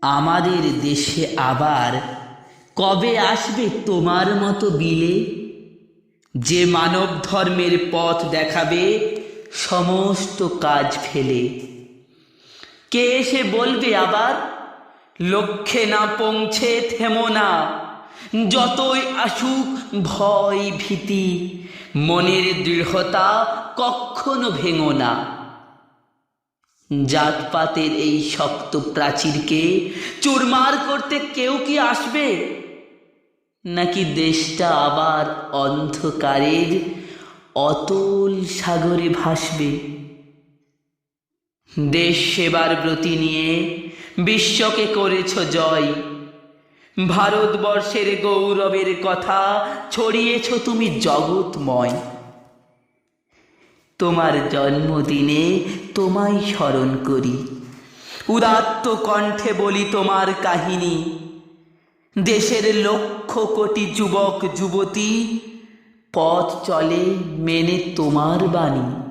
আমাদের দেশে আবার কবে আসবে তোমার মতো বিলে? যে মানব ধর্মের পথ দেখাবে, সমস্ত কাজ ফেলে। কে এসে বলবে আবার? লক্ষ্যে না পৌঁছে থেমো না। যতই আসুক ভয় ভীতি, মনের দৃঢ়তা কখনো ভেঙো না। জাতপাতের এই শক্ত প্রাচীরকে চুরমার করতে কেউ কি আসবে? নাকি দেশটা আবার অন্ধকারের অতল সাগরে ভাসবে? দেশ সেবার ব্রতি নিয়ে বিশ্বকে করেছ জয়। ভারতবর্ষের গৌরবের কথা ছড়িয়েছ তুমি জগৎময়। তোমার জন্মদিনে তোমায় স্মরণ করি। উদাত্ত কণ্ঠে বলি তোমার কাহিনী। দেশের লক্ষ কোটি যুবক, যুবতী, পথ চলে মেনে তোমার বাণী।